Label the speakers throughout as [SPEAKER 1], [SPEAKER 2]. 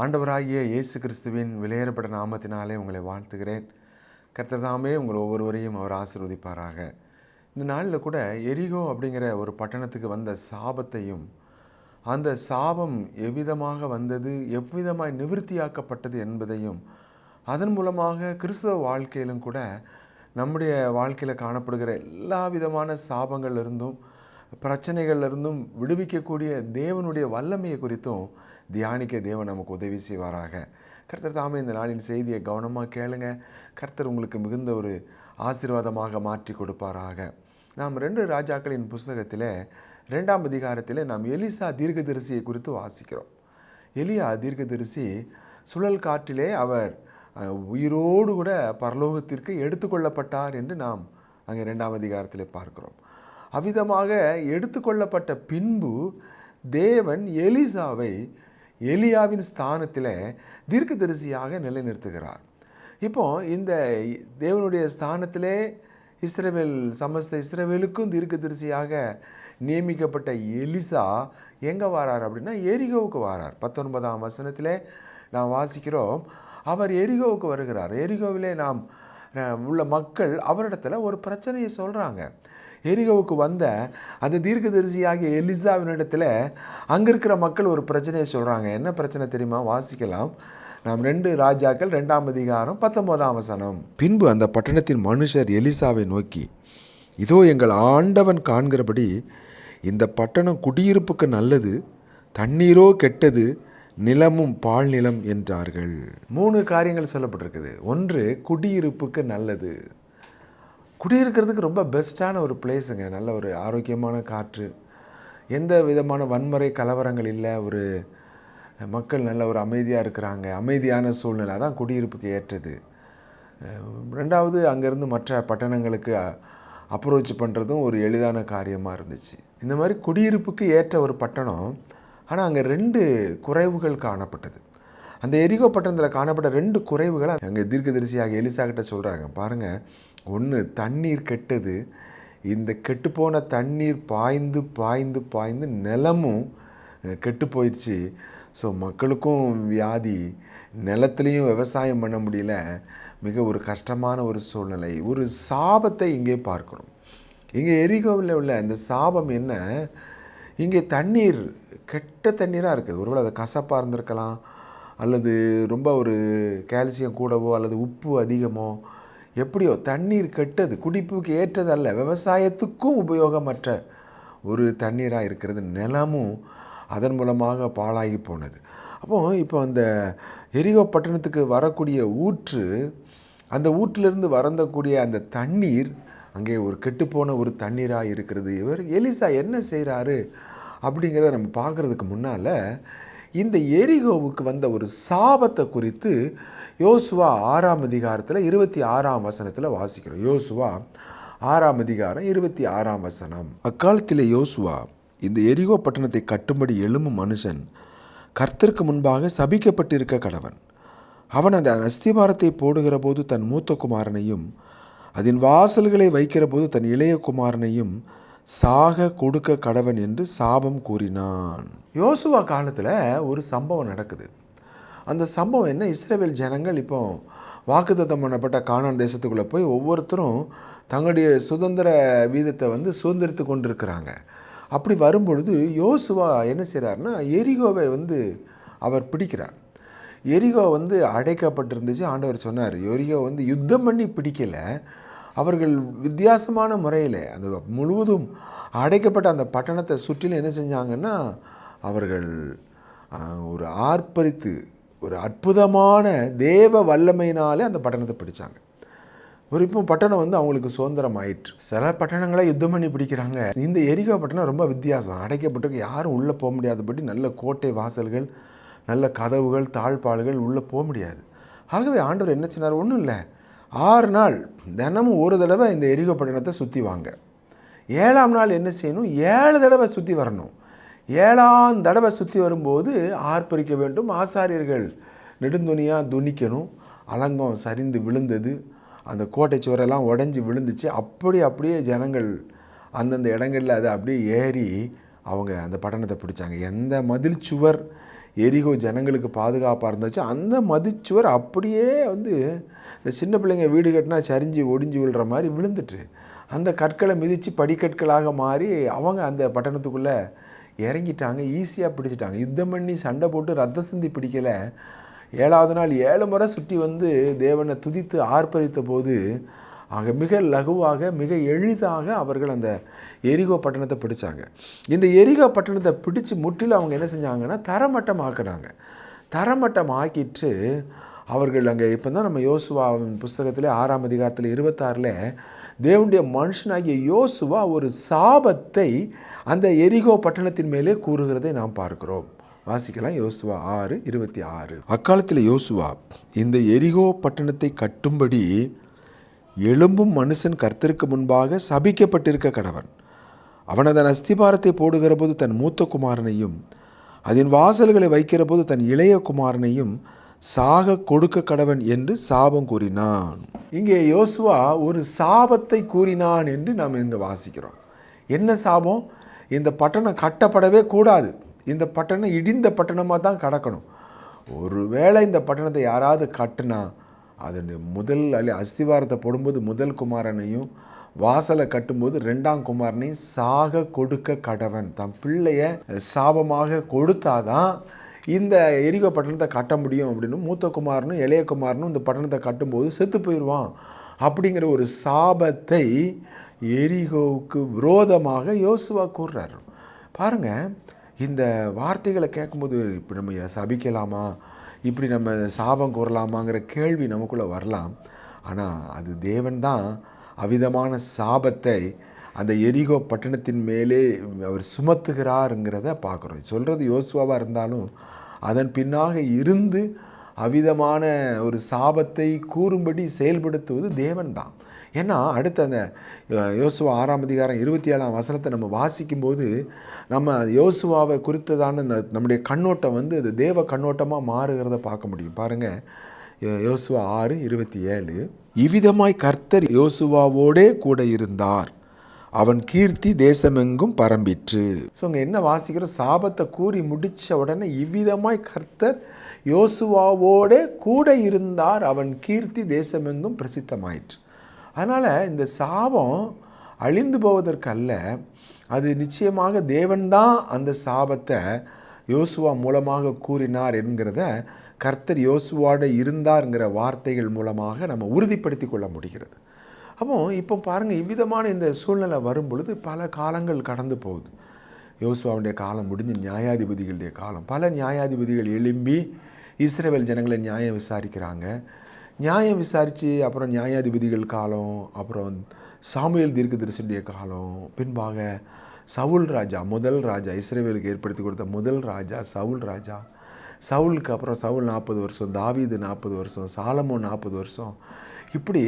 [SPEAKER 1] ஆண்டவராகிய இயேசு கிறிஸ்துவின் விலையேறப்பட்ட நாமத்தினாலே உங்களை வாழ்த்துகிறேன். கர்த்ததாமே உங்கள் ஒவ்வொருவரையும் அவர் ஆசிர்வதிப்பாராக. இந்த நாளில் கூட எரிகோ அப்படிங்கிற ஒரு பட்டணத்துக்கு வந்த சாபத்தையும் அந்த சாபம் எவ்விதமாக வந்தது எவ்விதமாய் நிவிருத்தியாக்கப்பட்டது என்பதையும் அதன் மூலமாக கிறிஸ்தவ வாழ்க்கையிலும் கூட நம்முடைய வாழ்க்கையில் காணப்படுகிற எல்லா விதமான சாபங்கள்லேருந்தும் பிரச்சனைகள்லேருந்தும் விடுவிக்கக்கூடிய தேவனுடைய வல்லமையை குறித்தும் தியானிக்க தேவன் நமக்கு உதவி செய்வாராக. கர்த்தர் தாமே இந்த நாளின் செய்தியை கவனமாக கேளுங்க. கர்த்தர் உங்களுக்கு மிகுந்த ஒரு ஆசீர்வாதமாக மாற்றி கொடுப்பாராக. நாம் ரெண்டு ராஜாக்களின் புஸ்தகத்தில் ரெண்டாம் அதிகாரத்தில் நாம் எலிசா தீர்க்கதரிசியை குறித்து வாசிக்கிறோம். எலியா தீர்க்கதரிசி சுழல் காற்றிலே அவர் உயிரோடு கூட பரலோகத்திற்கு எடுத்துக்கொள்ளப்பட்டார் என்று நாம் அங்கே ரெண்டாம் அதிகாரத்தில் பார்க்கிறோம். அவ்விதமாக எடுத்துக்கொள்ளப்பட்ட பின்பு தேவன் எலிசாவை எலியாவின் ஸ்தானத்தில் தீர்க்கதரிசியாக நிலைநிறுத்துகிறார். இப்போ இந்த தேவனுடைய ஸ்தானத்திலே இஸ்ரேவேல் சமஸ்த இஸ்ரவேலுக்கும் தீர்க்கதரிசியாக நியமிக்கப்பட்ட எலிசா எங்கே வாரார் அப்படின்னா எரிகோவுக்கு வாரார். பத்தொன்பதாம் வசனத்திலே நாம் வாசிக்கிறோம் அவர் எரிகோவுக்கு வருகிறார். எரிகோவிலே நாம் உள்ள மக்கள் அவரிடத்துல ஒரு பிரச்சனையை சொல்கிறாங்க எரிகோவுக்கு வந்த அந்த தீர்க்கதரிசியாகிய எலிசாவினிடத்தில் அங்கே இருக்கிற மக்கள் ஒரு பிரச்சனையை சொல்கிறாங்க என்ன பிரச்சனை தெரியுமா? வாசிக்கலாம். நாம் ரெண்டு ராஜாக்கள் ரெண்டாம் அதிகாரம் பத்தொன்பதாம் வசனம். பின்பு அந்த பட்டணத்தின் மனுஷர் எலிசாவை நோக்கி இதோ எங்கள் ஆண்டவன் காண்கிறபடி இந்த பட்டணம் குடியிருப்புக்கு நல்லது தண்ணீரோ கெட்டது நிலமும் பால் நிலம் என்றார்கள். மூணு காரியங்கள் சொல்லப்பட்டிருக்குது. ஒன்று குடியிருப்புக்கு நல்லது. குடியிருக்கிறதுக்கு ரொம்ப பெஸ்ட்டான ஒரு பிளேஸுங்க. நல்ல ஒரு ஆரோக்கியமான காற்று. எந்த விதமான வன்முறை கலவரங்கள் இல்லை. ஒரு மக்கள் நல்ல ஒரு அமைதியாக இருக்கிறாங்க. அமைதியான சூழ்நிலை. அதான் குடியிருப்புக்கு ஏற்றது. ரெண்டாவது அங்கேருந்து மற்ற பட்டணங்களுக்கு அப்ரோச் பண்ணுறதும் ஒரு எளிதான காரியமாக இருந்துச்சு. இந்த மாதிரி குடியிருப்புக்கு ஏற்ற ஒரு பட்டணம் ஆனால் அங்கே ரெண்டு குறைவுகள் காணப்பட்டது. அந்த எரிகோ பட்டணத்தில் காணப்பட்ட ரெண்டு குறைவுகளை அங்கே தீர்க்கதரிசியாக எலிசா கிட்ட சொல்கிறாங்க பாருங்கள் ஒன்று தண்ணீர் கெட்டது. இந்த கெட்டுப்போன தண்ணீர் பாய்ந்து பாய்ந்து பாய்ந்து நிலமும் கெட்டு போயிடுச்சு ஸோ மக்களுக்கும் வியாதி நிலத்துலேயும் விவசாயம் பண்ண முடியல. மிக ஒரு கஷ்டமான ஒரு சூழ்நிலை. ஒரு சாபத்தை இங்கே பார்க்குறோம். இங்கே எரிகோவில் உள்ள இந்த சாபம் என்ன? இங்கே தண்ணீர் கெட்ட தண்ணீராக இருக்குது. ஒருவேளை அது கசப்பாக இருந்திருக்கலாம் அல்லது ரொம்ப ஒரு கால்சியம் கூடவோ அல்லது உப்பு அதிகமோ எப்படியோ தண்ணீர் கெட்டது குடிப்புக்கு ஏற்றதல்ல விவசாயத்துக்கும் உபயோகமற்ற ஒரு தண்ணீராக இருக்கிறது. நிலமும் அதன் மூலமாக பாழாகி போனது. அப்போ இப்போ அந்த எரிகோ பட்டணத்துக்கு வரக்கூடிய ஊற்று அந்த ஊற்றிலிருந்து வரந்தக்கூடிய அந்த தண்ணீர் அங்கே ஒரு கெட்டுப்போன ஒரு தண்ணீராக இருக்கிறது. இவர் எலிசா என்ன செய்கிறாரு அப்படிங்கிறத நம்ம பார்க்குறதுக்கு முன்னால் இந்த எரிகோவுக்கு வந்த ஒரு சாபத்தை குறித்து யோசுவா ஆறாம் அதிகாரத்தில் இருபத்தி ஆறாம் வசனத்தில் வாசிக்கிறோம். யோசுவா ஆறாம் அதிகாரம் இருபத்தி ஆறாம் வசனம். அக்காலத்தில் யோசுவா இந்த எரிகோ பட்டணத்தை கட்டும்படி எழும்பும் மனுஷன் கர்த்தருக்கு முன்பாக சபிக்கப்பட்டிருக்க கடவன். அவன் அந்த அஸ்திபாரத்தை போடுகிற போது தன் மூத்த குமாரனையும் அதன் வாசல்களை வைக்கிற போது தன் இளைய குமாரனையும் சாக கொடுக்க கடவன் என்று சாபம் கூறினான். யோசுவா காலத்தில் ஒரு சம்பவம் நடக்குது. அந்த சம்பவம் என்ன? இஸ்ரேவேல் ஜனங்கள் இப்போ வாக்குத்தத்தம் பண்ணப்பட்ட காணான் தேசத்துக்குள்ளே போய் ஒவ்வொருத்தரும் தங்களுடைய சுதந்திர வீதத்தை வந்து சுதந்திரித்து கொண்டிருக்கிறாங்க. அப்படி வரும்பொழுது யோசுவா என்ன செய்கிறாருன்னா எரிகோவை வந்து அவர் பிடிக்கிறார். எரிகோ வந்து அடைக்கப்பட்டிருந்துச்சு. ஆண்டவர் சொன்னார் எரிகோ வந்து யுத்தம் பண்ணி பிடிக்கலை. அவர்கள் வித்தியாசமான முறையில் அந்த முழுவதும் அடைக்கப்பட்ட அந்த பட்டணத்தை சுற்றிலும் என்ன செஞ்சாங்கன்னா அவர்கள் ஒரு ஆர்ப்பரித்து ஒரு அற்புதமான தேவ வல்லமையினாலே அந்த பட்டணத்தை பிடிச்சாங்க. ஒரு இப்போ பட்டணம் வந்து அவங்களுக்கு சுதந்திரம் ஆயிற்று. சில பட்டணங்களை யுத்தம் பண்ணி பிடிக்கிறாங்க. இந்த எரிகோ பட்டணம் ரொம்ப வித்தியாசம். அடைக்கப்பட்டிருக்கு யாரும் உள்ளே போக முடியாதபடி நல்ல கோட்டை வாசல்கள் நல்ல கதவுகள் தாழ்பாள்கள் உள்ளே போக முடியாது. ஆகவே ஆண்டவர் என்ன சொன்னார்? ஒன்றும் இல்லை. ஆறு நாள் தினமும் ஒரு தடவை இந்த எரிகப்பட்டினத்தை சுற்றி வாங்க. ஏழாம் நாள் என்ன செய்யணும்? ஏழு தடவை சுற்றி வரணும். ஏழாம் தடவை சுற்றி வரும்போது ஆர்ப்பரிக்க வேண்டும். ஆசாரியர்கள் நெடுந்துணியாக துணிக்கணும். அலங்கம் சரிந்து விழுந்தது. அந்த கோட்டை சுவரெல்லாம் உடஞ்சி விழுந்துச்சு. அப்படி அப்படியே ஜனங்கள் அந்தந்த இடங்களில் அதை அப்படியே ஏறி அவங்க அந்த பட்டணத்தை பிடிச்சாங்க. எந்த மதில் சுவர் எரிகோ ஜனங்களுக்கு பாதுகாப்பாக இருந்துச்சு. அந்த மதிச்சுவர் அப்படியே வந்து இந்த சின்ன பிள்ளைங்க வீடு கட்டினா சரிஞ்சு ஒடிஞ்சு விழுற மாதிரி விழுந்துட்டு அந்த கற்களை மிதித்து படிக்கற்களாக மாறி அவங்க அந்த பட்டணத்துக்குள்ளே இறங்கிட்டாங்க. ஈஸியாக பிடிச்சிட்டாங்க. யுத்தம் பண்ணி சண்டை போட்டு ரத்த சிந்தி பிடிக்கலை. ஏழாவது நாள் ஏழு முறை சுற்றி வந்து தேவனை துதித்து ஆர்ப்பரித்த போது ஆக மிக லகுவாக மிக எளிதாக அவர்கள் அந்த எரிகோ பட்டணத்தை பிடிச்சாங்க. இந்த எரிகோ பட்டணத்தை பிடிச்சு முற்றிலும் அவங்க என்ன செஞ்சாங்கன்னா தரமட்டம் தரமட்டமாக்குனாங்க. தரமட்டம் ஆக்கிட்டு அவர்கள் அங்கே இப்போ தான் நம்ம யோசுவாவின் புஸ்தகத்தில் ஆறாம் அதிகாரத்தில் இருபத்தாறில் தேவனுடைய மனுஷனாகிய யோசுவா ஒரு சாபத்தை அந்த எரிகோ பட்டணத்தின் மேலே கூறுகிறதை நாம் பார்க்கிறோம். வாசிக்கலாம் யோசுவா ஆறு இருபத்தி ஆறு. அக்காலத்தில் யோசுவா இந்த எரிகோ பட்டணத்தை கட்டும்படி எழும்பும் மனுஷன் கர்த்தருக்கு முன்பாக சபிக்கப்பட்டிருக்க கடவன். அவன் அதன் அஸ்திபாரத்தை போடுகிற போது தன் மூத்த குமாரனையும் அதன் வாசல்களை வைக்கிற போது தன் இளைய குமாரனையும் சாக கொடுக்க கடவன் என்று சாபம் கூறினான். இங்கே யோசுவா ஒரு சாபத்தை கூறினான் என்று நாம் இங்கே வாசிக்கிறோம். என்ன சாபம்? இந்த பட்டணம் கட்டப்படவே கூடாது. இந்த பட்டணம் இடிந்த பட்டணமாக தான் கடக்கணும். ஒருவேளை இந்த பட்டணத்தை யாராவது கட்டுனா அது முதல் அல்ல அஸ்திவாரத்தை போடும்போது முதல் குமாரனையும் வாசலை கட்டும்போது ரெண்டாம் குமாரனையும் சாக கொடுக்க கடவன். தன் பிள்ளைய சாபமாக கொடுத்தாதான் இந்த எரிகோ பட்டணத்தை கட்ட முடியும் அப்படின்னு மூத்த குமாரனும் இளைய குமாரனும் இந்த பட்டணத்தை கட்டும்போது செத்து போயிடுவான். அப்படிங்கிற ஒரு சாபத்தை எரிகோவுக்கு விரோதமாக யோசுவா கூறுறாரு. பாருங்கள் இந்த வார்த்தைகளை கேட்கும்போது இப்போ நம்ம சபிக்கலாமா? இப்படி நம்ம சாபம் கூறலாமாங்கிற கேள்வி நமக்குள்ளே வரலாம். ஆனால் அது தேவன் தான் அவிதமான சாபத்தை அந்த எரிகோ பட்டணத்தின் மேலே அவர் சுமத்துகிறாருங்கிறத பார்க்குறோம். சொல்கிறது யோசுவாவாக இருந்தாலும் அதன் பின்னாக இருந்து அவிதமான ஒரு சாபத்தை கூறும்படி செயல்படுத்துவது தேவன் தான். ஏன்னா அடுத்த அந்த யோசுவா ஆறாம் அதிகாரம் இருபத்தி ஏழாம் வசனத்தை நம்ம வாசிக்கும்போது நம்ம யோசுவாவை குறித்ததான இந்த நம்முடைய கண்ணோட்டம் வந்து அது தேவ கண்ணோட்டமாக மாறுகிறத பார்க்க முடியும். பாருங்கள் யோசுவா ஆறு இருபத்தி ஏழு இவ்விதமாய் கர்த்தர் யோசுவாவோடே கூட இருந்தார். அவன் கீர்த்தி தேசமெங்கும் பரம்பிற்று. ஸோ அங்கே என்ன வாசிக்கிறோம்? சாபத்தை கூறி முடித்த உடனே இவ்விதமாய் கர்த்தர் யோசுவாவோடே கூட இருந்தார். அவன் கீர்த்தி தேசமெங்கும் பிரசித்தமாயிற்று. அதனால் இந்த சாபம் அழிந்து போவதற்கல்ல. அது நிச்சயமாக தேவன்தான் அந்த சாபத்தை யோசுவா மூலமாக கூறினார் என்கிறத கர்த்தர் யோசுவாட இருந்தார்ங்கிற வார்த்தைகள் மூலமாக நம்ம உறுதிப்படுத்தி கொள்ள முடிகிறது. அப்போ இப்போ பாருங்கள் இவ்விதமான இந்த சூழ்நிலை வரும் பொழுது பல காலங்கள் கடந்து போகுது. யோசுவாவுடைய காலம் முடிஞ்சு நியாயாதிபதிகளுடைய காலம். பல நியாயாதிபதிகள் எழும்பி இஸ்ரேவேல் ஜனங்களை நியாயம் விசாரிக்கிறாங்க. நியாயம் விசாரித்து அப்புறம் நியாயாதிபதிகள் காலம் அப்புறம் சாமுவேல் தீர்க்கதரிசனுடைய காலம் பின்பாக சவுல் ராஜா முதல் ராஜா இஸ்ரேவேலுக்கு ஏற்படுத்தி கொடுத்த முதல் ராஜா சவுல் ராஜா. சவுலுக்கு அப்புறம் சவுல் நாற்பது வருஷம் தாவீது நாற்பது வருஷம் சாலமோ நாற்பது வருஷம். இப்படி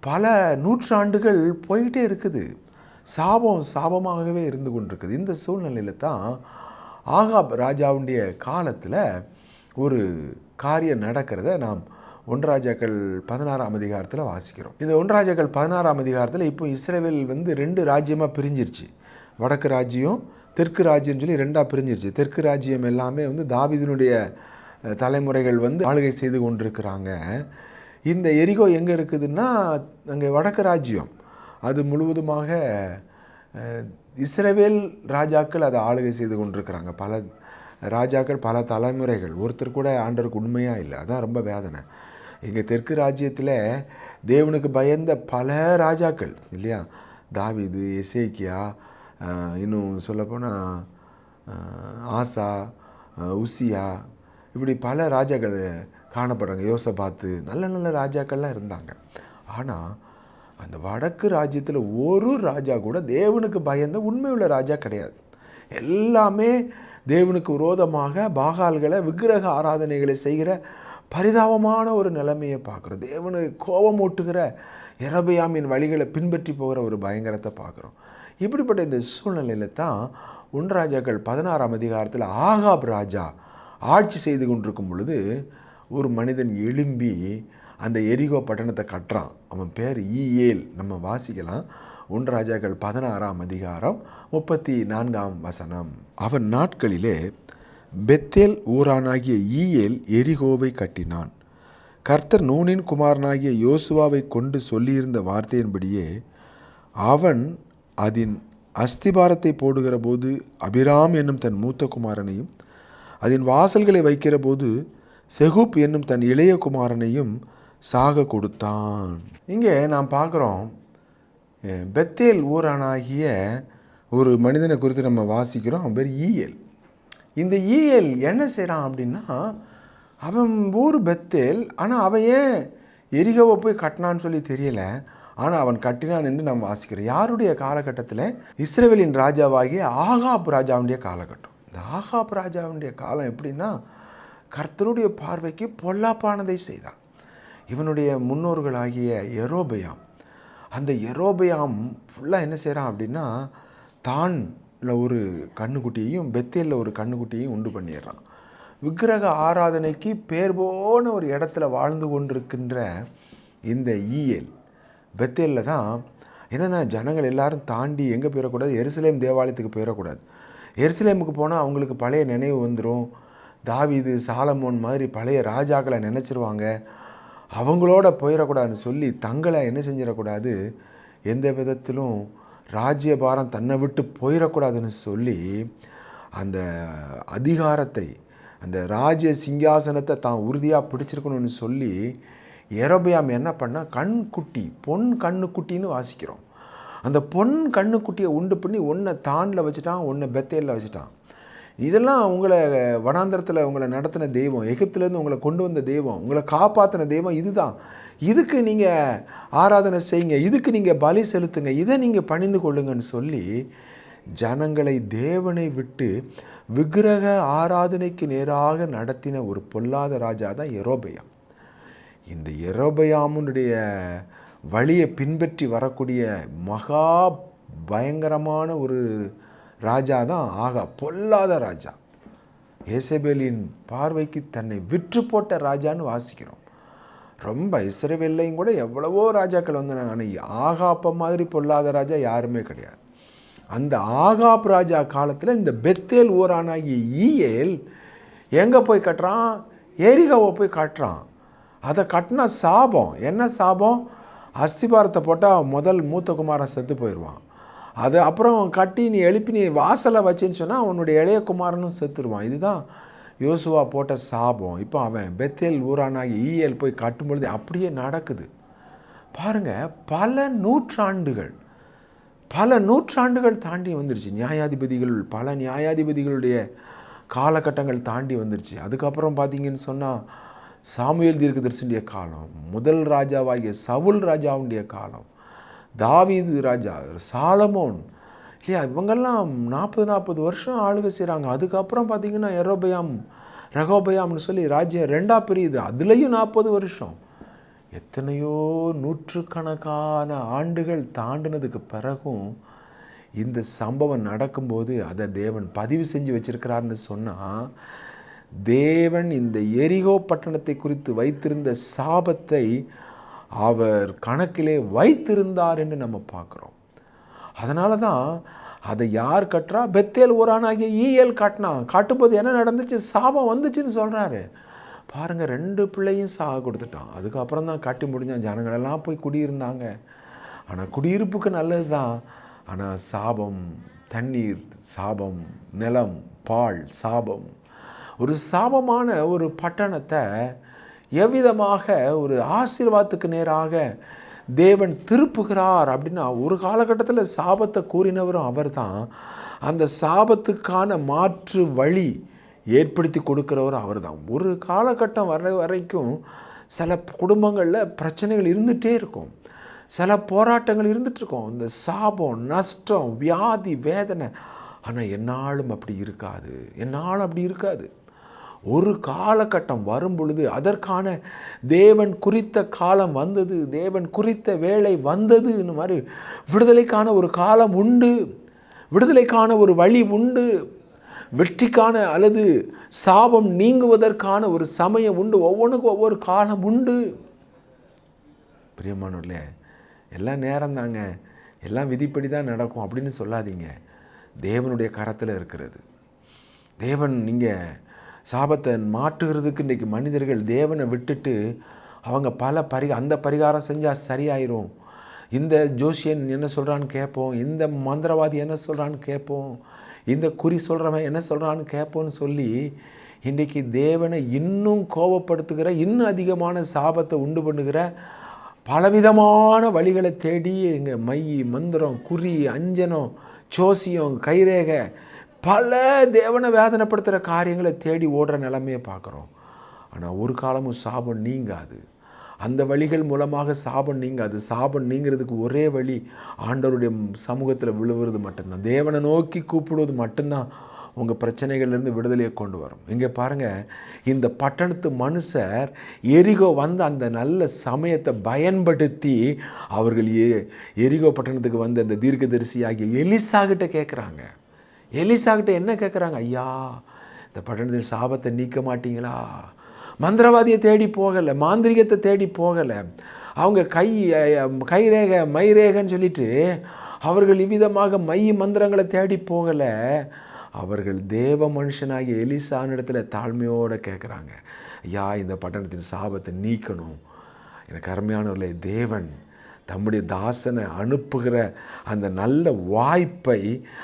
[SPEAKER 1] பல நூற்றாண்டுகள் போயிட்டே இருக்குது. சாபம் சாபமாகவே இருந்து கொண்டிருக்குது. இந்த சூழ்நிலையில் தான் ஆகாப் ராஜாவுடைய காலத்தில் ஒரு காரியம் நடக்கிறத நாம் ஒன்றாஜாக்கள் பதினாறாம் அதிகாரத்தில் வாசிக்கிறோம். இந்த ஒன்றாஜாக்கள் பதினாறாம் அதிகாரத்தில் இப்போ இஸ்ரேவேல் வந்து ரெண்டு ராஜ்யமாக பிரிஞ்சிருச்சு. வடக்கு ராஜ்யம் தெற்கு ராஜ்யம்னு சொல்லி ரெண்டாக பிரிஞ்சிருச்சு. தெற்கு ராஜ்யம் எல்லாமே வந்து தாவிதனுடைய தலைமுறைகள் வந்து ஆளுகை செய்து கொண்டிருக்கிறாங்க. இந்த எரிகோ எங்கே இருக்குதுன்னா அங்கே வடக்கு ராஜ்யம். அது முழுவதுமாக இஸ்ரேவேல் ராஜாக்கள் அதை ஆளுகை செய்து கொண்டிருக்கிறாங்க. பல ராஜாக்கள் பல தலைமுறைகள். ஒருத்தர் கூட ஆண்டருக்கு உண்மையாக இல்லை. அதான் ரொம்ப வேதனை. இங்கே தெற்கு ராஜ்யத்தில் தேவனுக்கு பயந்த பல ராஜாக்கள் இல்லையா? தாவிது எசேக்கியா இன்னும் சொல்லப்போனால் ஆசா உசியா இப்படி பல ராஜாக்கள் காணப்படுறாங்க. யோசை பார்த்து நல்ல நல்ல ராஜாக்கள்லாம் இருந்தாங்க. ஆனால் அந்த வடக்கு ராஜ்யத்தில் ஒரு ராஜா கூட தேவனுக்கு பயந்த உண்மையுள்ள ராஜா கிடையாது. எல்லாமே தேவனுக்கு விரோதமாக பாகால்களை விக்கிரக ஆராதனைகளை செய்கிற பரிதாபமான ஒரு நிலைமையை பார்க்குறோம். தேவனுக்கு கோபம் ஓட்டுகிற இரபையாமின் வழிகளை பின்பற்றி போகிற ஒரு பயங்கரத்தை பார்க்குறோம். இப்படிப்பட்ட இந்த சூழ்நிலையில் தான் உன்ராஜாக்கள் பதினாறாம் அதிகாரத்தில் ஆகாப் ராஜா ஆட்சி செய்து கொண்டிருக்கும் பொழுது ஒரு மனிதன் எழும்பி அந்த எரிகோ பட்டணத்தை கட்டுறான். அவன் பேர் ஈயேல். நம்ம வாசிக்கலாம். ஒன்று ராஜாக்கள் பதினாறாம் அதிகாரம் முப்பத்தி நான்காம் வசனம். அவன் நாட்களிலே பெத்தேல் ஊரானாகிய ஈயேல் எரிகோவை கட்டினான். கர்த்தர் நூனின் குமாரனாகிய யோசுவாவை கொண்டு சொல்லியிருந்த வார்த்தையின்படியே அவன் அதன் அஸ்திபாரத்தை போடுகிற போது அபிராம் என்னும் தன் மூத்த குமாரனையும் அதன் வாசல்களை வைக்கிற போது செகுப் என்னும் தன் இளைய குமாரனையும் சாக கொடுத்தான். இங்கே நாம் பார்க்குறோம் பெத்தேல் ஊரானாகிய ஒரு மனிதனை குறித்து நம்ம வாசிக்கிறோம். அவன் பேர் ஈயல். இந்த ஈயல் என்ன செய்கிறான் அப்படின்னா அவன் ஊர் பெத்தேல் ஆனால் அவன் ஏன் எரிகவை போய் கட்டினான்னு சொல்லி தெரியல. ஆனால் அவன் கட்டினான் என்று நம்ம வாசிக்கிறோம். யாருடைய காலகட்டத்தில்? இஸ்ரேவேலின் ராஜாவாகிய ஆகாப் ராஜாவுடைய காலகட்டம். இந்த ஆகாப் ராஜாவுடைய காலம் எப்படின்னா கர்த்தருடைய பார்வைக்கு பொல்லாப்பானதை செய்தான். இவனுடைய முன்னோர்களாகிய எரோபயாம் அந்த எரோபயாம் ஃபுல்லாக என்ன செய்கிறான் அப்படின்னா தான் இல்லை ஒரு கண்ணுக்குட்டியையும் பெத்தேலில் ஒரு கண்ணுக்குட்டியையும் உண்டு பண்ணிடுறான். விக்கிரக ஆராதனைக்கு பேர் போன ஒரு இடத்துல வாழ்ந்து கொண்டிருக்கின்ற இந்த ஈயல் பெத்தேலில் தான் என்னென்னா ஜனங்கள் எல்லாரும் தாண்டி எங்கே போயிடக்கூடாது எருசலேம் தேவாலயத்துக்கு போயிடக்கூடாது எருசலேமுக்கு போனால் அவங்களுக்கு பழைய நினைவு வந்துடும் தாவிது சாலமோன் மாதிரி பழைய ராஜாக்களை நினச்சிருவாங்க. அவங்களோட போயிடக்கூடாதுன்னு சொல்லி தங்களை என்ன செஞ்சிடக்கூடாது? எந்த விதத்திலும் ராஜ்யபாரம் தன்னை விட்டு போயிடக்கூடாதுன்னு சொல்லி அந்த அதிகாரத்தை அந்த ராஜ்ய சிங்காசனத்தை தான் உறுதியாக பிடிச்சிருக்கணும்னு சொல்லி எரோபியாம் என்ன பண்ணா கண்குட்டி பொன் கண்ணுக்குட்டின்னு வாசிக்கிறோம். அந்த பொன் கண்ணுக்குட்டியை உண்டு பண்ணி ஒன்றை தானில் வச்சுட்டான் ஒன்றை பெத்தேலில் வச்சுட்டான். இதெல்லாம் உங்களை வனாந்திரத்தில் உங்களை நடத்தின தெய்வம் எகிப்துலேருந்து உங்களை கொண்டு வந்த தெய்வம் உங்களை காப்பாற்றின தெய்வம் இதுதான். இதுக்கு நீங்கள் ஆராதனை செய்யுங்க இதுக்கு நீங்கள் பலி செலுத்துங்க இதை நீங்கள் பணிந்து கொள்ளுங்கன்னு சொல்லி ஜனங்களை தேவனை விட்டு விக்கிரக ஆராதனைக்கு நேராக நடத்தின ஒரு பொல்லாத ராஜா தான் எரோபயாம் இந்த எரோபயாமுனுடைய வழியை பின்பற்றி வரக்கூடிய மகா பயங்கரமான ஒரு ராஜா தான் ஆகா பொல்லாத ராஜா. ஏசபேலின் பார்வைக்கு தன்னை விற்று போட்ட ராஜான்னு வாசிக்கிறோம். ரொம்ப இஸ்ரவேல்லையும் கூட எவ்வளவோ ராஜாக்கள் வந்தாங்க ஆனால் ஆகாப்ப மாதிரி பொல்லாத ராஜா யாருமே கிடையாது. அந்த ஆகாப் ராஜா காலத்தில் இந்த பெத்தேல் ஊரானாகிய ஈயேல் எங்கே போய் கட்டுறான்? ஏரிகாவை போய் கட்டுறான். அதை கட்டினா சாபம். என்ன சாபம்? அஸ்திபாரத்தை போட்டால் முதல் மூத்த குமாரன் செத்து போயிடுவான் அது அப்புறம் கட்டி நீ எழுப்பி நீ வாசலை வச்சுன்னு சொன்னால் அவனுடைய இளைய குமாரனும் செத்துருவான். இதுதான் யோசுவா போட்ட சாபம் இப்போ அவன் பெத்தேல் ஊரானாகி ஈயல் போய் கட்டும் பொழுது அப்படியே நடக்குது. பாருங்க பல நூற்றாண்டுகள் பல நூற்றாண்டுகள் தாண்டி வந்துருச்சு. நியாயாதிபதிகள் பல நியாயாதிபதிகளுடைய காலகட்டங்கள் தாண்டி வந்துருச்சு. அதுக்கப்புறம் பார்த்தீங்கன்னு சொன்னால் சாமுவேல் தீர்க்கதரிசனுடைய காலம் முதல் ராஜாவாகிய சவுல் ராஜாவுடைய காலம் தாவீது ராஜா சாலமோன் இல்லையா? இவங்கெல்லாம் நாற்பது நாற்பது வருஷம் ஆளுகை செய்கிறாங்க அதுக்கப்புறம் பார்த்திங்கன்னா எரோபயாம் ரகோபயாம்னு சொல்லி ராஜ்யம் ரெண்டா பிரியுது. அதுலேயும் நாற்பது வருஷம். எத்தனையோ நூற்றுக்கணக்கான ஆண்டுகள் தாண்டினதுக்கு பிறகும் இந்த சம்பவம் நடக்கும்போது அதை தேவன் பதிவு செஞ்சு வச்சிருக்கிறாருன்னு சொன்னால் தேவன் இந்த எரிகோ பட்டணத்தை குறித்து வைத்திருந்த சாபத்தை அவர் கணக்கிலே வைத்திருந்தார் என்று நம்ம பார்க்குறோம். அதனால தான் அதை யார் கட்டுறா? பெத்தேல் ஊரானாகிய ஈயல் காட்டினான் காட்டும்போது என்ன நடந்துச்சு? சாபம் வந்துச்சுன்னு சொல்கிறாரு பாருங்கள் ரெண்டு பிள்ளையும் சாக கொடுத்துட்டான். அதுக்கப்புறம் தான் காட்டி முடிஞ்சான். ஜனங்களெல்லாம் போய் குடியிருந்தாங்க. ஆனால் குடியிருப்புக்கு நல்லது தான் ஆனால் சாபம் தண்ணீர் சாபம் நிலம் பால் சாபம். ஒரு சாபமான ஒரு பட்டணத்தை எவ்விதமாக ஒரு ஆசீர்வாதத்துக்கு நேராக தேவன் திருப்புகிறார் அப்படின்னா ஒரு காலகட்டத்தில் சாபத்தை கூறினவரும் அவர்தான். அந்த சாபத்துக்கான மாற்று வழி ஏற்படுத்தி கொடுக்குறவரும் அவர்தான். ஒரு காலகட்டம் வர வரைக்கும் சில குடும்பங்களில் பிரச்சனைகள் இருந்துகிட்டே இருக்கும். சில போராட்டங்கள் இருந்துகிட்ருக்கோம் இருக்கும். இந்த சாபம் நஷ்டம் வியாதி வேதனை. ஆனால் என்னாலும் அப்படி இருக்காது. என்னாலும் அப்படி இருக்காது. ஒரு காலகட்டம் வரும் பொழுது அதற்கான தேவன் குறித்த காலம் வந்தது தேவன் குறித்த வேலை வந்தது இந்த மாதிரி விடுதலைக்கான ஒரு காலம் உண்டு விடுதலைக்கான ஒரு வழி உண்டு வெற்றிக்கான அல்லது சாபம் நீங்குவதற்கான ஒரு சமயம் உண்டு ஒவ்வொன்றுக்கும் ஒவ்வொரு காலம் உண்டு. பிரியமானவர்களே எல்லாம் நேரம் தாங்க எல்லாம் விதிப்படி தான் நடக்கும் அப்படின்னு சொல்லாதீங்க. தேவனுடைய கரத்தில் இருக்கிறது. தேவன் நீங்கள் சாபத்தை மாற்றுகிறதுக்கு இன்றைக்கி மனிதர்கள் தேவனை விட்டுட்டு அவங்க பல பரி அந்த பரிகாரம் செஞ்சால் சரியாயிரும். இந்த ஜோஷியன் என்ன சொல்கிறான்னு கேட்போம் இந்த மந்திரவாதி என்ன சொல்கிறான்னு கேட்போம் இந்த குறி சொல்கிறவன் என்ன சொல்கிறான்னு கேட்போன்னு சொல்லி இன்றைக்கி தேவனை இன்னும் கோபப்படுத்துகிற இன்னும் அதிகமான சாபத்தை உண்டு பண்ணுகிற பலவிதமான வழிகளை தேடி எங்கள் மை மந்திரம் குறி அஞ்சனம் ஜோசியம் கைரேகை பல தேவனை வேதனைப்படுத்துகிற காரியங்களை தேடி ஓடுற நிலைமையை பார்க்குறோம். ஆனால் ஒரு காலமும் சாபம் நீங்காது. அந்த வழிகள் மூலமாக சாபம் நீங்காது. சாபம் நீங்கிறதுக்கு ஒரே வழி ஆண்டவருடைய சமூகத்தில் விழுவுறது மட்டும்தான். தேவனை நோக்கி கூப்பிடுவது மட்டும்தான் உங்கள் பிரச்சனைகள்லேருந்து விடுதலையை கொண்டு வரும். இங்கே பாருங்கள் இந்த பட்டணத்து மனுஷர் எரிகோ வந்து அந்த நல்ல சமயத்தை பயன்படுத்தி அவர்கள் எ எரிகோ பட்டணத்துக்கு வந்து அந்த தீர்க்கதரிசியாகிய எலிசாகிட்ட கேட்குறாங்க எலிசாக்கிட்ட என்ன கேட்குறாங்க ஐயா இந்த பட்டணத்தின் சாபத்தை நீக்க மாட்டீங்களா? மந்திரவாதியை தேடி போகலை மாந்திரிகத்தை தேடி போகலை. அவங்க கை கைரேக மைரேகன்னு சொல்லிட்டு அவர்கள் இவ்விதமாக மை மந்திரங்களை தேடி போகலை. அவர்கள் தேவ மனுஷனாகிய எலிசானிடத்துல தாழ்மையோடு கேட்குறாங்க ஐயா இந்த பட்டணத்தின் சாபத்தை நீக்கணும். எனக்கு அருமையானவர்களே தேவன் தம்முடைய தாசனை அனுப்புகிற அந்த நல்ல வாய்ப்பை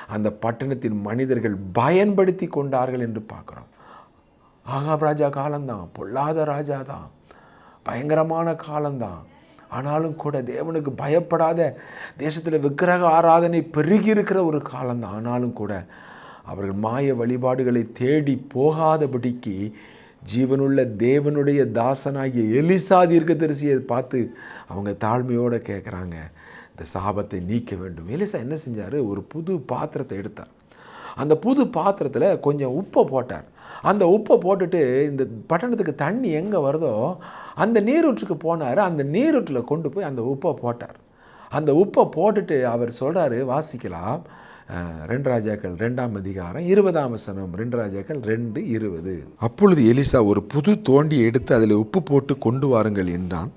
[SPEAKER 1] அந்த பட்டணத்தின் மனிதர்கள் பயன்படுத்தி கொண்டார்கள் என்று பார்க்குறோம். ஆகாப் ராஜா காலம்தான் பொல்லாத ராஜா தான் பயங்கரமான காலம்தான். ஆனாலும் கூட தேவனுக்கு பயப்படாத தேசத்தில் விக்கிரக ஆராதனை பெருகி இருக்கிற ஒரு காலம்தான். ஆனாலும் கூட அவர்கள் மாய வழிபாடுகளை தேடி போகாதபடிக்கு ஜீவனுள்ள தேவனுடைய தாசனாகிய எலிசா தீர்க்கதரிசியை பார்த்து அவங்க தாழ்மையோடு கேட்குறாங்க இந்த சாபத்தை நீக்க வேண்டும். எலிசா என்ன செஞ்சார்? ஒரு புது பாத்திரத்தை எடுத்தார். அந்த புது பாத்திரத்தில் கொஞ்சம் உப்பை போட்டார். அந்த உப்பை போட்டுட்டு இந்த பட்டணத்துக்கு தண்ணி எங்கே வருதோ அந்த நீரூற்றுக்கு போனார். அந்த நீரூற்றில் கொண்டு போய் அந்த உப்பை போட்டார். அந்த உப்பை போட்டுட்டு அவர் சொல்கிறாரு வாசிக்கலாம். ரெண்டு ராஜாக்கள் ரெண்டாம் அதிகாரம் இருபதாம் வசனம். ரெண்டு ராஜாக்கள் ரெண்டு இருபது.
[SPEAKER 2] அப்பொழுது எலிசா ஒரு புது தோண்டி எடுத்து அதில் உப்பு போட்டு கொண்டு வாருங்கள் என்றான்.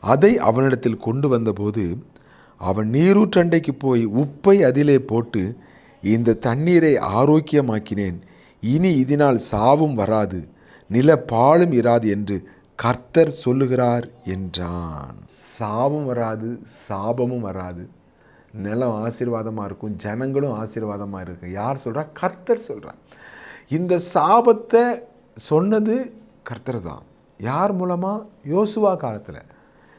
[SPEAKER 2] அதை அவனிடத்தில் கொண்டு வந்தபோது அவன் நீரூற்றண்டைக்கு போய் உப்பை அதிலே போட்டு இந்த தண்ணீரை ஆரோக்கியமாக்கினேன். இனி இதனால் சாவும் வராது. நில பாலும் இராது என்று கர்த்தர் சொல்லுகிறார் என்றான்.
[SPEAKER 1] சாவும் வராது சாபமும் வராது. நிலம் ஆசீர்வாதமாக இருக்கும் ஜனங்களும் ஆசீர்வாதமாக இருக்கும் யார் சொல்கிறா கர்த்தர் சொல்கிறார் இந்த சாபத்தை சொன்னது கர்த்தர் தான். யார் மூலமாக யோசுவா காலத்தில்.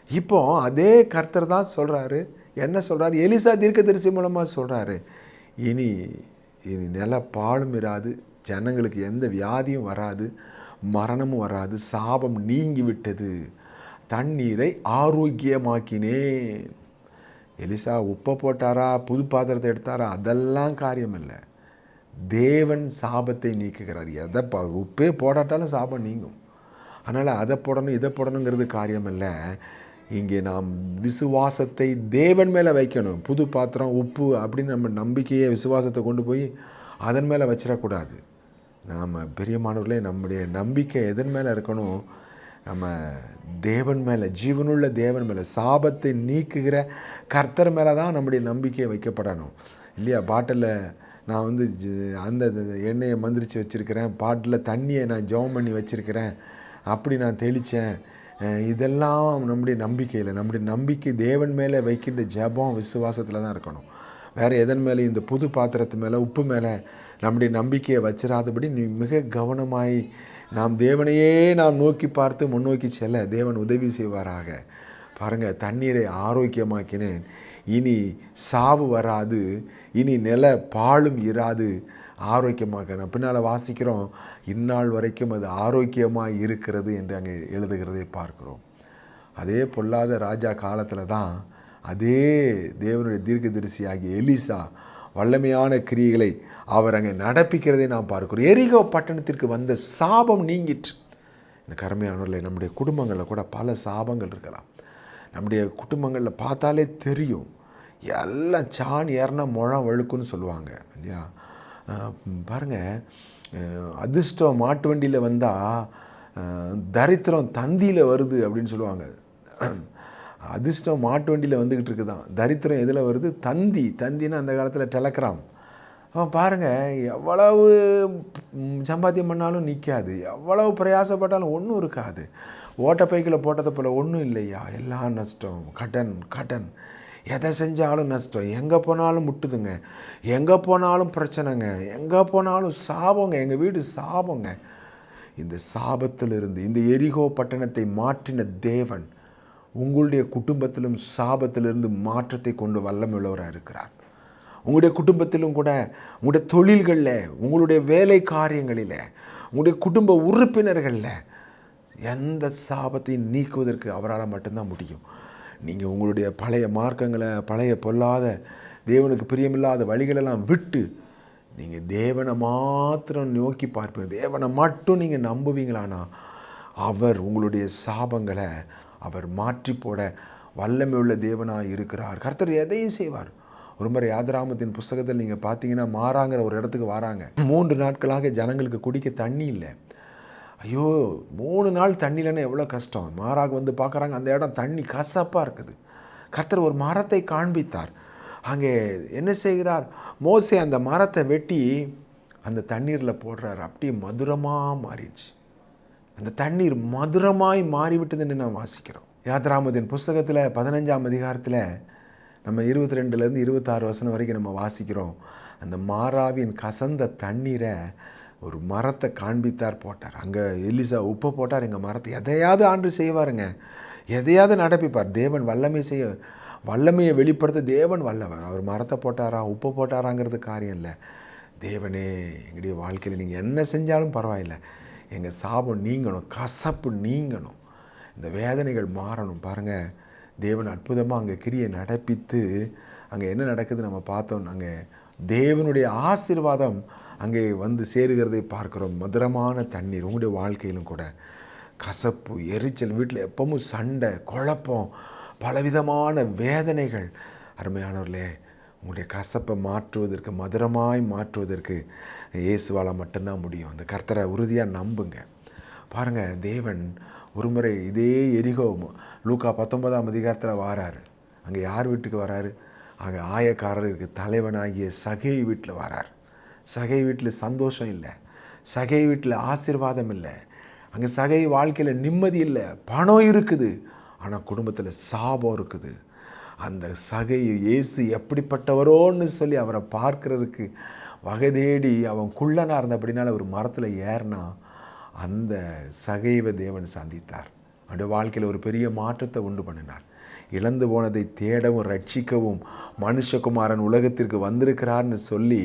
[SPEAKER 1] இப்போ அதே கர்த்தர் தான் சொல்கிறாரு என்ன சொல்கிறாரு எலிசா தீர்க்கதரிசி மூலமாக சொல்கிறாரு இனி இனி நில பாலும் இராது ஜனங்களுக்கு எந்த வியாதியும் வராது மரணமும் வராது சாபம் நீங்கி விட்டது. தண்ணீரை ஆரோக்கியமாக்கினேன். எலிசா உப்பை போட்டாரா புது பாத்திரத்தை எடுத்தாரா அதெல்லாம் காரியம் இல்லை தேவன் சாபத்தை நீக்குகிறார். எதை ப உப்பே போடாட்டாலும் சாபம் நீங்கும். அதனால் அதை போடணும் இதை போடணுங்கிறது காரியம் இல்லை இங்கே நாம் விசுவாசத்தை தேவன் மேலே வைக்கணும். புது பாத்திரம் உப்பு அப்படின்னு நம்ம நம்பிக்கையை விசுவாசத்தை கொண்டு போய் அதன் மேலே வச்சிடக்கூடாது. நாம் பெரியமானவர்களே நம்முடைய நம்பிக்கை எதன் மேலே இருக்கணும்? நம்ம தேவன் மேலே ஜீவனுள்ள தேவன் மேலே சாபத்தை நீக்குகிற கர்த்தர் மேலே தான் நம்முடைய நம்பிக்கையை வைக்கப்படணும். இல்லையா? பாட்டிலில் நான் வந்து அந்த எண்ணெயை மந்திரிச்சு வச்சுருக்கிறேன். பாட்டில் தண்ணியை நான் ஜெபம் பண்ணி வச்சுருக்கிறேன். அப்படி நான் தெளித்தேன் இதெல்லாம் நம்முடைய நம்பிக்கையில் நம்முடைய நம்பிக்கை தேவன் மேலே வைக்கின்ற ஜெபம் விசுவாசத்தில் தான் இருக்கணும். வேறு எதன் மேலே இந்த புது பாத்திரத்து மேலே உப்பு மேலே நம்முடைய நம்பிக்கையை வச்சிடாதபடி நீ மிக கவனமாய் நாம் தேவனையே நாம் நோக்கி பார்த்து முன்னோக்கி செல்ல தேவன் உதவி செய்வாராக. பாருங்கள் தண்ணீரை ஆரோக்கியமாக்கினேன். இனி சாவு வராது இனி நில பாழும் இராது ஆரோக்கியமாக பின்னால் வாசிக்கிறோம் இந்நாள் வரைக்கும் அது ஆரோக்கியமாக இருக்கிறது என்று அங்கே எழுதுகிறதை பார்க்கிறோம். அதே பொல்லாத ராஜா காலத்தில் தான் அதே தேவனுடைய தீர்க்கதரிசி ஆகிய எலிசா வல்லமையான கிரியைகளை அவர் அங்கே நடப்பிக்கிறதை நாம் பார்க்கிறோம். எரிகோ பட்டணத்திற்கு வந்த சாபம் நீங்கிற்று. எனக்கு அருமையானவர்களே நம்முடைய குடும்பங்களில் கூட பல சாபங்கள் இருக்கலாம். நம்முடைய குடும்பங்களில் பார்த்தாலே தெரியும். எல்லாம் சாணி ஏறினா முழம் வழுக்குன்னு சொல்லுவாங்க இல்லையா? பாருங்கள் அதிர்ஷ்டம் மாட்டு வண்டியில் வந்தால் தரித்திரம் தந்தியில் வருது அப்படின்னு சொல்லுவாங்க.
[SPEAKER 2] அதிர்ஷ்டம் மாட்டு வண்டியில் வந்துக்கிட்டு இருக்குதான். தரித்திரம் எதில் வருது? தந்தி. தந்தின்னா அந்த காலத்தில் டெலக்ராம். அவன் பாருங்கள் எவ்வளவு சம்பாத்தியம் பண்ணாலும் நிற்காது எவ்வளவு பிரயாசப்பட்டாலும் ஒன்றும் இருக்காது. ஓட்டப்பைக்கில் போட்டதை போல் ஒன்றும் இல்லையா? எல்லாம் நஷ்டம். கடன் கடன். எதை செஞ்சாலும் நஷ்டம். எங்கே போனாலும் முட்டுதுங்க. எங்கே போனாலும் பிரச்சனைங்க. எங்கே போனாலும் சாபங்க. எங்கள் வீடு சாபங்க. இந்த சாபத்திலிருந்து இந்த எரிகோ பட்டணத்தை மாற்றின தேவன் உங்களுடைய குடும்பத்திலும் சாபத்திலிருந்து மாற்றத்தை கொண்டு வல்லமுள்ளவராக இருக்கிறார். உங்களுடைய குடும்பத்திலும் கூட உங்களுடைய தொழில்களில் உங்களுடைய வேலை காரியங்களில் உங்களுடைய குடும்ப உறுப்பினர்களில் எந்த சாபத்தையும் நீக்குவதற்கு அவரால் மட்டும்தான் முடியும். நீங்கள் உங்களுடைய பழைய மார்க்கங்களை பழைய பொல்லாத தேவனுக்கு பிரியமில்லாத வழிகளெல்லாம் விட்டு நீங்கள் தேவனை மாத்திரம் நோக்கி பார்ப்பீங்க. தேவனை மட்டும் நீங்கள் நம்புவீங்களானா அவர் உங்களுடைய சாபங்களை அவர் மாற்றி போட வல்லமை உள்ள தேவனாக இருக்கிறார். கர்த்தர் எதையும் செய்வார். ஒரு முறை யாதராமத்தின் புஸ்தகத்தில் நீங்கள் பார்த்தீங்கன்னா மாறாங்கிற ஒரு இடத்துக்கு வராங்க. மூன்று நாட்களாக ஜனங்களுக்கு குடிக்க தண்ணி இல்லை. ஐயோ மூணு நாள் தண்ணி இல்லைன்னா எவ்வளோ கஷ்டம்? மாறாக வந்து பார்க்குறாங்க அந்த இடம் தண்ணி கசப்பாக இருக்குது. கர்த்தர் ஒரு மரத்தை காண்பித்தார். அங்கே என்ன செய்கிறார்? மோசே அந்த மரத்தை வெட்டி அந்த தண்ணீரில் போடுறார். அப்படியே மதுரமாக மாறிடுச்சு. அந்த தண்ணீர் மதுரமாய் மாறிவிட்டதுன்னு நான் வாசிக்கிறோம். யாத்ராமதின் புஸ்தகத்தில் பதினஞ்சாம் அதிகாரத்தில் நம்ம இருபத்தி ரெண்டுலேருந்து இருபத்தாறு வசனம் வரைக்கும் நம்ம வாசிக்கிறோம். அந்த மாறாவின் கசந்த தண்ணீரை ஒரு மரத்தை காண்பித்தார் போட்டார். அங்கே எலிசா உப்பை போட்டார் எங்கள் மரத்தை. எதையாவது ஆண்டு செய்வாருங்க. எதையாவது நடப்பிப்பார். தேவன் வல்லமை செய்ய வல்லமையை வெளிப்படுத்த தேவன் வல்லவர். அவர் மரத்தை போட்டாரா உப்பை போட்டாராங்கிறது காரியம் இல்லை. தேவனே எங்களுடைய வாழ்க்கையில் நீங்கள் என்ன செஞ்சாலும் பரவாயில்லை. எங்கள் சாபம் நீங்கணும் கசப்பு நீங்கணும். இந்த வேதனைகள் மாறணும். பாருங்கள் தேவன் அற்புதமாக அங்கே கிரியை நடப்பித்து அங்கே என்ன நடக்குது நம்ம பார்த்தோம்? அங்கே தேவனுடைய ஆசீர்வாதம் அங்கே வந்து சேருகிறதை பார்க்குறோம். மதுரமான தண்ணீர் உங்களுடைய வாழ்க்கையிலும் கூட. கசப்பு எரிச்சல் வீட்டில் எப்பவும் சண்டை குழப்பம் பலவிதமான வேதனைகள். அருமையானவர்களே உங்களுடைய கசப்பை மாற்றுவதற்கு மதுரமாய் மாற்றுவதற்கு இயேசுவால் மட்டும்தான் முடியும். அந்த கர்த்தரை உறுதியாக நம்புங்க. பாருங்கள் தேவன் ஒரு முறை இதே எரிகோ லூக்கா பத்தொன்பதாம் அதிகாரத்தில் வாராரு. அங்கே யார் வீட்டுக்கு வராரு? அங்கே ஆயக்காரருக்கு தலைவனாகிய சகை வீட்டில் வரார். சகை வீட்டில் சந்தோஷம் இல்லை. சகை வீட்டில் ஆசீர்வாதம் இல்லை. அங்கே சகை வாழ்க்கையில் நிம்மதி இல்லை. பணம் இருக்குது ஆனால் குடும்பத்தில் சாபம் இருக்குது. அந்த சகை இயேசு எப்படிப்பட்டவரோன்னு சொல்லி அவரை பார்க்குறதுக்கு வகை தேடி அவன் குள்ளனாக இருந்த அப்படின்னால ஒரு மரத்தில் ஏறினா அந்த சகைவ தேவன் சந்தித்தார். அவனுடைய வாழ்க்கையில் ஒரு பெரிய மாற்றத்தை உண்டு பண்ணினார். இழந்து போனதை தேடவும் ரட்சிக்கவும் மனுஷகுமாரன் உலகத்திற்கு வந்திருக்கிறார்னு சொல்லி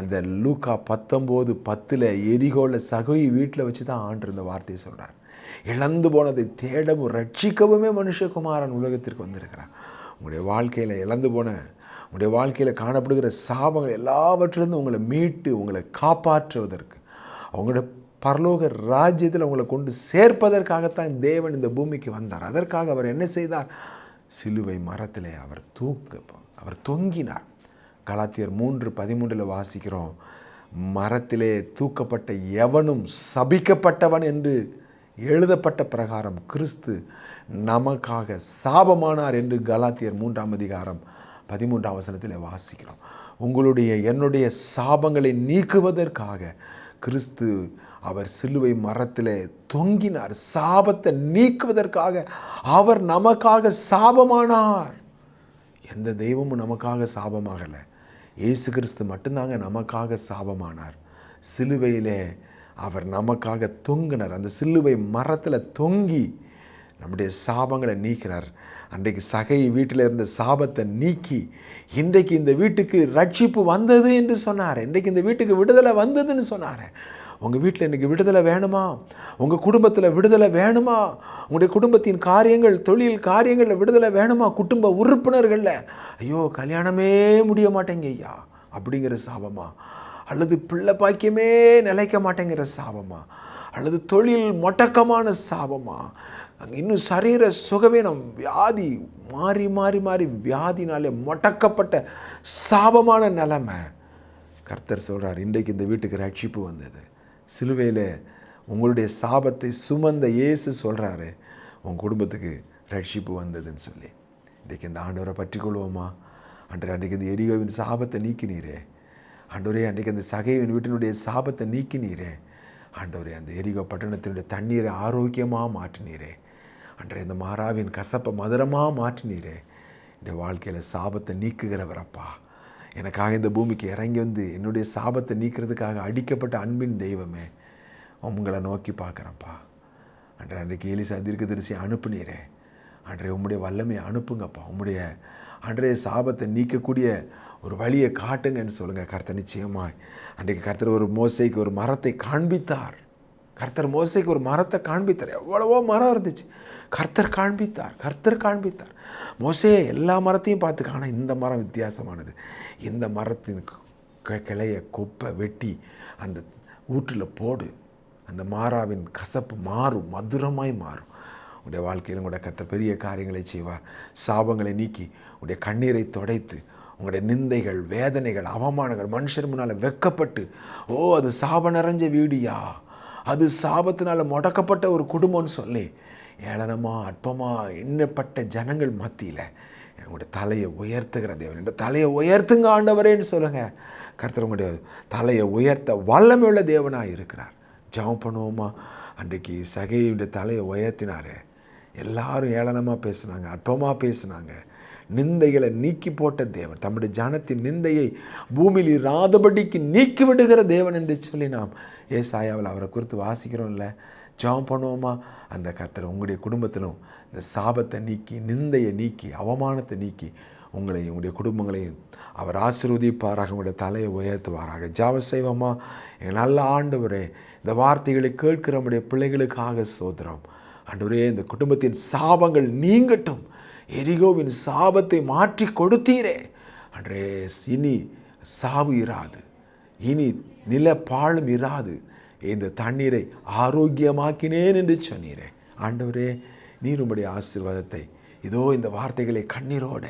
[SPEAKER 2] அந்த லூக்கா பத்தொம்போது பத்தில் எரிகோல சகை வீட்டில் வச்சு தான் ஆண்டு இருந்த வார்த்தையை சொல்கிறார் இழந்து போனதை தேடவும் ரட்சிக்கவுமே மனுஷகுமாரன் உலகத்திற்கு வந்திருக்கிறார். உங்களுடைய வாழ்க்கையில் இழந்து போன உங்களுடைய வாழ்க்கையில் காணப்படுகிற சாபங்கள் எல்லாவற்றிலிருந்து உங்களை மீட்டு உங்களை காப்பாற்றுவதற்கு அவங்களோட பரலோக ராஜ்யத்தில் உங்களை கொண்டு சேர்ப்பதற்காகத்தான் தேவன் இந்த பூமிக்கு வந்தார். அதற்காக அவர் என்ன செய்தார்? சிலுவை மரத்திலே அவர் தூக்க அவர் தொங்கினார். கலாத்தியர் மூன்று பதிமூன்றில் வாசிக்கிறோம் மரத்திலே தூக்கப்பட்ட எவனும் சபிக்கப்பட்டவன் என்று எழுதப்பட்ட பிரகாரம் கிறிஸ்து நமக்காக சாபமானார் என்று கலாத்தியர் மூன்றாம் அதிகாரம் பதிமூன்றாம் வசனத்தில் வாசிக்கிறோம். உங்களுடைய என்னுடைய சாபங்களை நீக்குவதற்காக கிறிஸ்து அவர் சிலுவை மரத்தில் தொங்கினார். சாபத்தை நீக்குவதற்காக அவர் நமக்காக சாபமானார். எந்த தெய்வமும் நமக்காக சாபமாகலை. இயேசு கிறிஸ்து மட்டும்தாங்க நமக்காக சாபமானார். சிலுவையிலே அவர் நமக்காக தொங்கினார். அந்த சில்லுவை மரத்தில் தொங்கி நம்முடைய சாபங்களை நீக்கினார். அன்றைக்கு சகை வீட்டில் இருந்த சாபத்தை நீக்கி இன்றைக்கு இந்த வீட்டுக்கு ரட்சிப்பு வந்தது என்று சொன்னார். இன்றைக்கு இந்த வீட்டுக்கு விடுதலை வந்ததுன்னு சொன்னார். உங்கள் வீட்டில் இன்றைக்கி விடுதலை வேணுமா? உங்கள் குடும்பத்தில் விடுதலை வேணுமா? உங்களுடைய குடும்பத்தின் காரியங்கள் தொழில் காரியங்களில் விடுதலை வேணுமா? குடும்ப உறுப்பினர்களில். ஐயோ கல்யாணமே முடிய மாட்டேங்க ஐயா. அப்படிங்கிற சாபமாக அல்லது பிள்ளை பாக்கியமே நிலைக்க மாட்டேங்கிற சாபமா? அல்லது தொழில் மொட்டக்கமான சாபமா? இன்னும் சரீர சுகவீனம் வியாதி மாறி மாறி மாறி வியாதினாலே மொட்டக்கப்பட்ட சாபமான நிலைமை. கர்த்தர் சொல்கிறார் இன்றைக்கு இந்த வீட்டுக்கு ரட்சிப்பு வந்தது. சிலுவையில் உங்களுடைய சாபத்தை சுமந்த இயேசு சொல்கிறாரு உன் குடும்பத்துக்கு ரட்சிப்பு வந்ததுன்னு சொல்லி. இன்றைக்கு இந்த ஆண்டவரை பற்றி கொள்வோமா அன்று அன்றைக்கு இந்த எரியோவின் சாபத்தை நீக்கினீரே. ஆண்டவரே அன்றைக்கு அந்த சகைவின் வீட்டினுடைய சாபத்தை நீக்கினீரே. ஆண்டவரே அந்த எரிகோ பட்டணத்தினுடைய தண்ணீரை ஆரோக்கியமாக மாற்றினீரே. அன்றைய இந்த மாறாவின் கசப்பை மதுரமாக மாற்றினீரே. இந்த வாழ்க்கையில் சாபத்தை நீக்குகிறவரப்பா எனக்காக இந்த பூமிக்கு இறங்கி வந்து என்னுடைய சாபத்தை நீக்கிறதுக்காக அடிக்கப்பட்ட அன்பின் தெய்வமே. உங்களை நோக்கி பார்க்குறேன்ப்பா. அன்றைய அன்றைக்கு எலிசா தீர்க்கதரிசி அனுப்புனீரே. அன்றைய உம்முடைய வல்லமையை அனுப்புங்கப்பா. உம்முடைய அன்றைய சாபத்தை நீக்கக்கூடிய ஒரு வழியை காட்டுங்கன்னு சொல்லுங்கள் கர்த்தர் நிச்சயமாய். அன்றைக்கு கர்த்தர் ஒரு மோசைக்கு ஒரு மரத்தை காண்பித்தார். கர்த்தர் மோசைக்கு ஒரு மரத்தை காண்பித்தார். எவ்வளவோ மரம் இருந்துச்சு. கர்த்தர் காண்பித்தார். கர்த்தர் காண்பித்தார். மோசே எல்லா மரத்தையும் பார்த்துக்க. ஆனால் இந்த மரம் வித்தியாசமானது. இந்த மரத்தின் க- கிளைய கொப்பை வெட்டி அந்த ஊற்றில் போடு. அந்த மாறாவின் கசப்பு மாறும் மதுரமாய் மாறும். உடைய வாழ்க்கையிலும் கூட கர்த்தர் பெரிய காரியங்களை செய்வார். சாபங்களை நீக்கி உடைய கண்ணீரை துடைத்து உங்களுடைய நிந்தைகள் வேதனைகள் அவமானங்கள் மனுஷர் முன்னால் வெக்கப்பட்டு ஓ அது சாப நிறைஞ்ச வீடியா? அது சாபத்தினால் முடக்கப்பட்ட ஒரு குடும்பம்னு சொல்லி ஏளனமாக அற்பமாக எண்ணப்பட்ட ஜனங்கள் மத்தியில் உங்களுடைய தலையை உயர்த்துகிற தேவன். என்ற தலையை உயர்த்துங்க ஆண்டவரேன்னு சொல்லுங்கள் கருத்தர் உங்களுடைய தலையை உயர்த்த வல்லமையுள்ள தேவனாக இருக்கிறார். ஜெபம் பண்ணுவோமா? அன்றைக்கு சகையுடைய தலையை உயர்த்தினாரே. எல்லாரும் ஏளனமாக பேசுனாங்க அற்பமாக பேசுனாங்க. நிந்தைகளை நீக்கி போட்ட தேவன் தம்முடைய ஜனத்தின் நிந்தையை பூமியில் இராதபடிக்கு நீக்கி விடுகிற தேவன் என்று சொல்லி நாம் ஏசாயாவில் அவரை குறித்து வாசிக்கிறோம்ல. ஜாம் பண்ணுவோமா? அந்த கர்த்தர் உங்களுடைய குடும்பத்திலும் இந்த சாபத்தை நீக்கி நிந்தையை நீக்கி அவமானத்தை நீக்கி உங்களையும் உங்களுடைய குடும்பங்களையும் அவர் ஆசிர்வதிப்பாராக உங்களுடைய தலையை உயர்த்துவாராக. ஜாவ செய்வோமா? எங்கள் நல்ல ஆண்டவரே இந்த வார்த்தைகளை கேட்கிற நம்முடைய பிள்ளைகளுக்காக சோதரம் அன்றுவரே இந்த குடும்பத்தின் சாபங்கள் நீங்கட்டும். எரிகோவின் சாபத்தை மாற்றி கொடுத்தீரே. அன்றே இனி சாவு இராது. இனி நில பாழும் இராது. இந்த தண்ணீரை ஆரோக்கியமாக்கினேன் என்று சொன்னீரே. ஆண்டவரே நீர் உம்முடைய ஆசீர்வாதத்தை இதோ இந்த வார்த்தைகளை கண்ணீரோட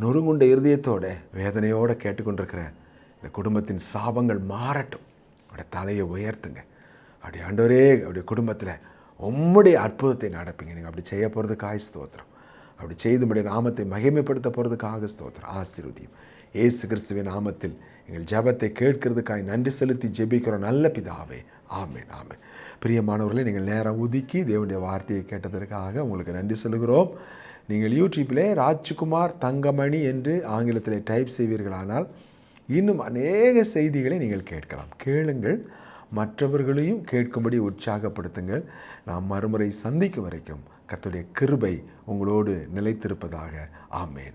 [SPEAKER 2] நொறுங்குண்ட இருதயத்தோட வேதனையோடு கேட்டுக்கொண்டிருக்கிற இந்த குடும்பத்தின் சாபங்கள் மாறட்டும். அவருடைய தலையை உயர்த்துங்க. அப்படி ஆண்டவரே அவருடைய குடும்பத்தில் உம்முடைய அற்புதத்தை நடப்பீங்க. நீங்கள் அப்படி செய்ய போகிறதுக்காக ஸ்தோத்திரம். அப்படி செய்து நாமத்தை மகிமைப்படுத்த போகிறதுக்காக ஸ்தோத்திரம். ஆசீர்வதியும். ஏசு கிறிஸ்துவின் நாமத்தில் எங்கள் ஜெபத்தை கேட்கறதுக்காக நன்றி செலுத்தி ஜெபிக்கிறோம். நல்ல பிதாவே. ஆமென் ஆமென். பிரியமானவர்களே நீங்கள் நேரம் ஒதுக்கி தேவனுடைய வார்த்தையை கேட்டதற்காக உங்களுக்கு நன்றி சொல்கிறோம் நீங்கள் யூடியூப்பிலே ராஜ்குமார் தங்கமணி என்று ஆங்கிலத்தில் டைப் செய்வீர்களானால் இன்னும் அநேக செய்திகளை நீங்கள் கேட்கலாம். கேளுங்கள். மற்றவர்களையும் கேட்கும்படி உற்சாகப்படுத்துங்கள். நாம் மறுமுறை சந்திக்கும் வரைக்கும் கத்துடைய கிருபை உங்களோடு நிலைத்திருப்பதாக. ஆமேன்.